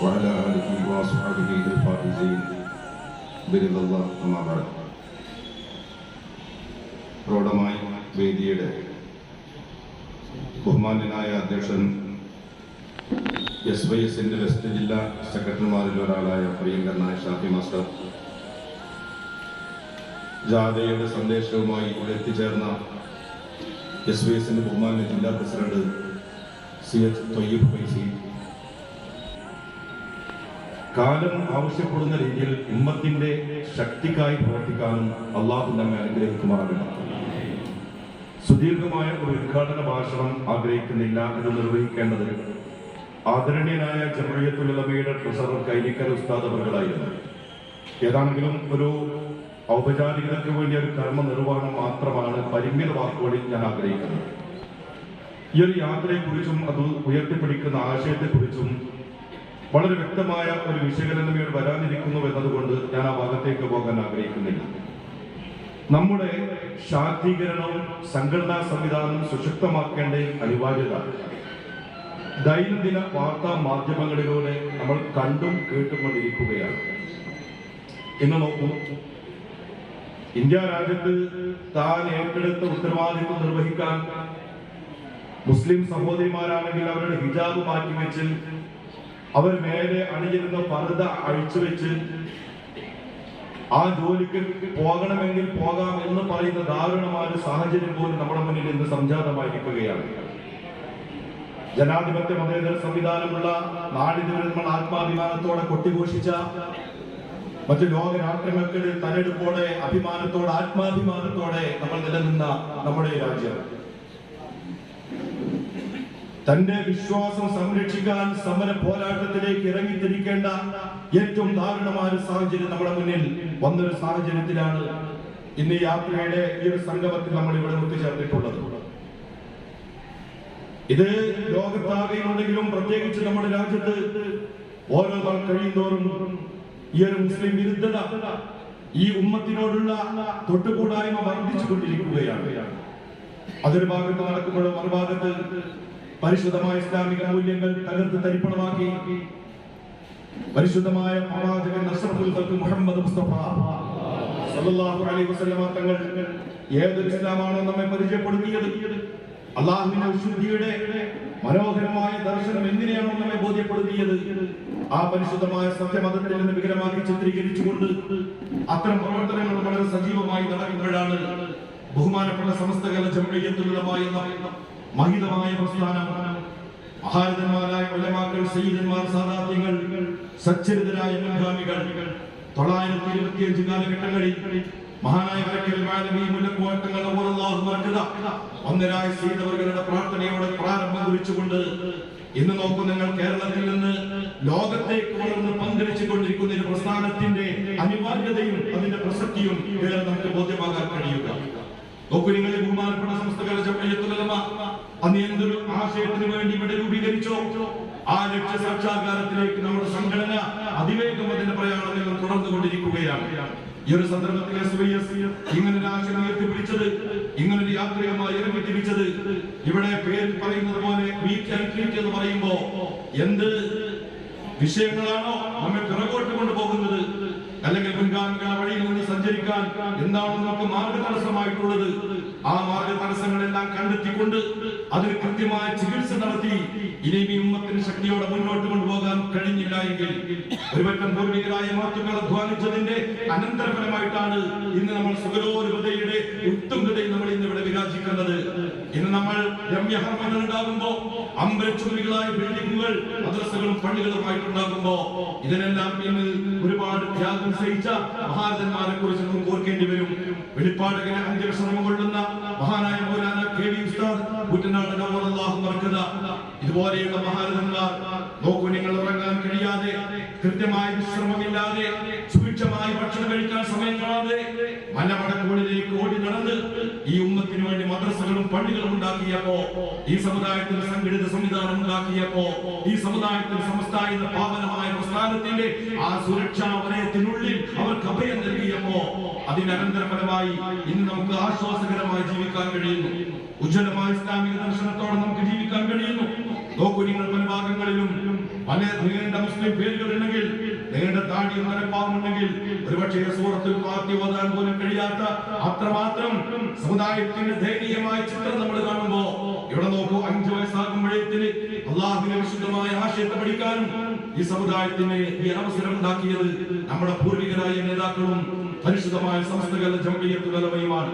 وعلى آله وأصحابه الفائزين برضا الله أما بعد പ്രൗഢമായ വേദിയുടെ ബഹുമാന്യനായ അധ്യക്ഷൻ എസ് വൈ എസിന്റെ വെസ്റ്റ് ജില്ലാ സെക്രട്ടറിമാരിൽ ഒരാളായ പ്രിയങ്കരനായ ഷാഫി മാസ്റ്റർ ജാഥയുടെ സന്ദേശവുമായി ഇവിടെ എത്തിച്ചേർന്ന എസ് വൈ എസിന്റെ ബഹുമാന്യ ജില്ലാ president C H Thoyyib Faizy കാലം ആവശ്യപ്പെടുന്ന രീതിയിൽ ഉമ്മത്തിന്റെ ശക്തിക്കായി പ്രവർത്തിക്കാനും അള്ളാഹു നമ്മെ അനുഗ്രഹിക്കുമാറാകണം സുദീർഘമായ ഒരു ഉദ്ഘാടന ഭാഷണം ആഗ്രഹിക്കുന്നില്ല എന്ന് നിർവഹിക്കേണ്ടത് ആദരണീയനായ ജമറിയത്തുലമയുടെ ട്രഷറർ കൈനിക്കൽ ഉസ്താദ് അവരുടെ ഏതാണെങ്കിലും ഒരു ഔപചാരികതയ്ക്ക് വേണ്ടി ഒരു കർമ്മ നിർവഹണം മാത്രമാണ് പരിമിത വാക്കുകളിൽ ഞാൻ ആഗ്രഹിക്കുന്നത്. ഈ ഒരു യാത്രയെക്കുറിച്ചും അത് ഉയർത്തിപ്പിടിക്കുന്ന ആശയത്തെക്കുറിച്ചും വളരെ വ്യക്തമായ ഒരു വിശകലനം ഇവിടെ വരാനിരിക്കുന്നു എന്നതുകൊണ്ട് ഞാൻ ആ ഭാഗത്തേക്ക് പോകാൻ ആഗ്രഹിക്കുന്നില്ല. നമ്മുടെ ശാക്തീകരണവും സംഘടനാ സംവിധാനവും സുശക്തമാക്കേണ്ട അനിവാര്യത. ദൈനംദിന വാർത്താ മാധ്യമങ്ങളിലൂടെ നമ്മൾ കണ്ടും കേട്ടുകൊണ്ടിരിക്കുകയാണ്. ഇന്ന് നോക്കൂ. ഇന്ത്യ രാജ്യത്ത് താൻ ഏറ്റെടുത്ത ഉത്തരവാദിത്വം നിർവഹിക്കാൻ മുസ്ലിം സഹോദരിമാരാണെങ്കിൽ അവരുടെ ഹിജാബ് മാറ്റിവെച്ച് അവർ മേലെ അണിഞ്ഞിരുന്ന പർദ്ദ അഴിച്ചു വെച്ച് ആ ജോലിക്ക് പോകണമെങ്കിൽ പോകാം എന്ന് പറയുന്ന ദാരുണമായ ഒരു സാഹചര്യം പോലും നമ്മുടെ മുന്നിൽ ഇന്ന് സംജാതമായിരിക്കുകയാണ്. ജനാധിപത്യ മതേതര സംവിധാനമുള്ള നാടിതുവരെ നമ്മൾ ആത്മാഭിമാനത്തോടെ കൊട്ടിഘോഷിച്ച മറ്റു ലോക രാഷ്ട്രങ്ങൾക്കിടയിൽ തലെടുപ്പോടെ അഭിമാനത്തോടെ ആത്മാഭിമാനത്തോടെ നമ്മൾ നിലനിന്ന നമ്മുടെ രാജ്യം. തന്റെ വിശ്വാസം സംരക്ഷിക്കാൻ സമര പോരാട്ടത്തിലേക്ക് ഇറങ്ങിത്തിരിക്കേണ്ട ഏറ്റവും ദാരുണമായ ഒരു സാഹചര്യം നമ്മുടെ മുന്നിൽ വന്നൊരു സാഹചര്യത്തിലാണ് ഇന്ന് യാത്രയുടെ ഈ ഒരു സംഗമത്തിൽ നമ്മൾ ഇവിടെ ഒത്തുചേർന്നിട്ടുള്ളത്. ഇത് ലോകത്താകെയുണ്ടെങ്കിലും പ്രത്യേകിച്ച് നമ്മുടെ രാജ്യത്ത് ഓരോ നാൾ കഴിയുന്തോറും ഈ ഒരു മുസ്ലിം വിരുദ്ധത ഈ ഉമ്മത്തിനോടുള്ള തൊട്ടുകൂടായ്മ വർദ്ധിച്ചു കൊണ്ടിരിക്കുകയാണ് അതൊരു ഭാഗത്ത് നടക്കുമ്പോഴും മറുഭാഗത്ത് പരിശുദ്ധമായ ഇസ്ലാമിക മൂല്യങ്ങൾ തകർത്ത് തരിപ്പണമാക്കി. പരിശുദ്ധമായ പ്രവാചകൻ മുഹമ്മദ് മുസ്തഫ. സല്ലല്ലാഹു അലൈഹി വസല്ലമ തങ്ങൾ ഏതൊരു ഇസ്ലാമാണോ നമ്മെ പരിചയപ്പെടുത്തിയത്? അള്ളാഹുവിന്റെ വിശുദ്ധിയുടെ മനോഹരമായ ദർശനം എങ്ങനെയാണോ നമ്മെ ബോധ്യപ്പെടുത്തിയത്? ആ പരിശുദ്ധമായ സത്യമതത്തിൽ നിന്ന് വികലമാക്കി ചിത്രീകരിച്ചുകൊണ്ട് അത്തരം പ്രവർത്തനങ്ങൾ വളരെ സജീവമായി നടക്കുമ്പോഴാണ് ബഹുമാനപ്പെട്ട സമസ്തകല ജമയത്തുള്ളമായ മഹിതമായ പ്രസ്ഥാനം. മഹാരഥന്മാരായ ഒലമാക്കൾ സയ്യിദന്മാർ സാധാത്യങ്ങൾ സച്ചരിതരായ മുൻഗാമികൾ. തൊള്ളായിരത്തി ഇരുപത്തിയഞ്ച് കാലഘട്ടങ്ങളിൽ മഹാനായ ഒന്നരായ സീതവർഗരുടെ പ്രാർത്ഥനയോടെ പ്രാരംഭം കുറിച്ചുകൊണ്ട് ഇന്ന് നോക്കൂ നിങ്ങൾ കേരളത്തിൽ നിന്ന് ലോകത്തേക്ക് വളർന്ന് പങ്കരിച്ചു കൊണ്ടിരിക്കുന്ന ഒരു പ്രസ്ഥാനത്തിന്റെ അനിവാര്യതയും അതിന്റെ പ്രസക്തിയും ഏറെ നമുക്ക് ബോധ്യമാകാൻ കഴിയുക. നോക്കൂ ബഹുമാനപ്പെട്ട സംസ്ഥകൾ ജമ്മയത്തുലമ അന്ന് എന്തൊരു ആശയത്തിന് വേണ്ടി ഇവിടെ രൂപീകരിച്ചോ? ആ ലക്ഷ്യ സാക്ഷാത്കാരത്തിലേക്ക് നമ്മുടെ സംഘടന അതിവേഗം അതിന്റെ പ്രയാണം നിങ്ങൾ തുടർന്നുകൊണ്ടിരിക്കുകയാണ്. ഈ ഒരു സന്ദർഭത്തിൽ എസ് ഇങ്ങനെ ഒരു ആശയം ഉയർത്തിപ്പിടിച്ചത് ഇങ്ങനെ ഒരു യാത്രികമായി ഇറങ്ങി തിരിച്ചത്. ഇവിടെ പേര് പറയുന്നത് പോലെ എന്ന് എന്ത് വിഷയങ്ങളാണോ നമ്മെ പിറകോട്ട് കൊണ്ടുപോകുന്നത്? അല്ലെങ്കിൽ മുൻഗാമികളെ വഴിയിൽ നിന്ന് സഞ്ചരിക്കാൻ എന്താണ് നമുക്ക് മാർഗ തടസ്സമായിട്ടുള്ളത് ആ മാർഗ തടസ്സങ്ങളെല്ലാം കണ്ടെത്തിക്കൊണ്ട് അതിന് കൃത്യമായ ചികിത്സ നടത്തി ഇനിയും ഈ ഉമ്മത്തിന് ശക്തിയോടെ മുന്നോട്ട് കൊണ്ടുപോകാൻ കഴിഞ്ഞില്ല എങ്കിൽ ഒരുപറ്റം പൂർവികരായ മാറ്റുകൾ അധ്വാനിച്ചതിന്റെ അനന്തരഫലമായിട്ടാണ് ഇന്ന് നമ്മൾ സുഗരോരുപതയുടെ ഉത്തുംഗതയിൽ നമ്മൾ ഇന്ന് ഇവിടെ വിരാജിക്കുന്നത്. ഇന്ന് നമ്മൾ രമ്യഹർമ്മങ്ങൾ ഉണ്ടാകുമ്പോ അമ്പരച്ചുമികളായ ബിൽഡിങ്ങുകൾ മദ്രസകളും പള്ളികളുമായിട്ടുണ്ടാകുമ്പോ ഇതിനെല്ലാം ഇന്ന് ഒരുപാട് ത്യാഗം സഹിച്ച മഹാരഥന്മാരെ കുറിച്ച് നമുക്ക് ഓർക്കേണ്ടി വരും. വെളിപ്പാടകനെ അന്ത്യവിശ്രമം കൊള്ളുന്ന മഹാനായ മൗലാന കെ വി ഉസ്താദ് കുട്ടനാട് നവറല്ലാഹു മറക്കുക ഇതുപോലെയുള്ള മഹാരഥന്മാർ നോക്കൂ നിങ്ങൾ ഉറങ്ങാൻ കഴിയാതെ കൃത്യമായ വിശ്രമമില്ലാതെ സുഭിക്ഷമായി ഭക്ഷണം കഴിക്കാൻ സമയം കാണാതെ മലമടക്കുകളിലേക്ക് ഓടി നടന്ന് ഈ ഉമ്മത്തിന് വേണ്ടി മദ്രസകളും പള്ളികളും ഉണ്ടാക്കിയപ്പോ ഈ സമുദായത്തിൽ സംഘടിത സംവിധാനം ഉണ്ടാക്കിയപ്പോ ഈ സമുദായത്തിൽ സമസ്തായുന്ന പാവനമായ പ്രസ്ഥാനത്തിന്റെ ആ സുരക്ഷാ വലയത്തിനുള്ളിൽ അവർക്ക് അഭയം നൽകിയപ്പോ അതിനനന്തരഫലമായി ഇന്ന് നമുക്ക് ആശ്വാസകരമായി ജീവിക്കാൻ കഴിയുന്നു. ഉജ്ജ്വലമായ ഇസ്ലാമിക ദർശനത്തോടെ നമുക്ക് ജീവിക്കാൻ കഴിയുന്നു. നോക്കൂ നിങ്ങൾ പല ഭാഗങ്ങളിലും പല നീണ്ട മുസ്ലിം പേരുകൾ ഉണ്ടെങ്കിൽ നീണ്ട താടി നരപ്പാവുമുണ്ടെങ്കിൽ ഒരുപക്ഷെ സൂറത്തിൽ പാത്തി ഓതാൻ പോലും കഴിയാത്ത അത്രമാത്രം സമുദായത്തിന്റെ ദയനീയമായ ചിത്രം നമ്മൾ കാണുമ്പോ ഇവിടെ നോക്കൂ അഞ്ചു വയസ്സാകുമ്പോഴേത്തിന് അള്ളാഹുവിനെ വിശുദ്ധമായ ആശയത്തെ പഠിക്കാനും ഈ സമുദായത്തിന് ഈ അവസരം ഉണ്ടാക്കിയത് നമ്മുടെ പൂർവികരായ നേതാക്കളും പരിശുദ്ധമായ സംസ്ഥകളുടെ ജംബിയത്തുലമയുമാണ്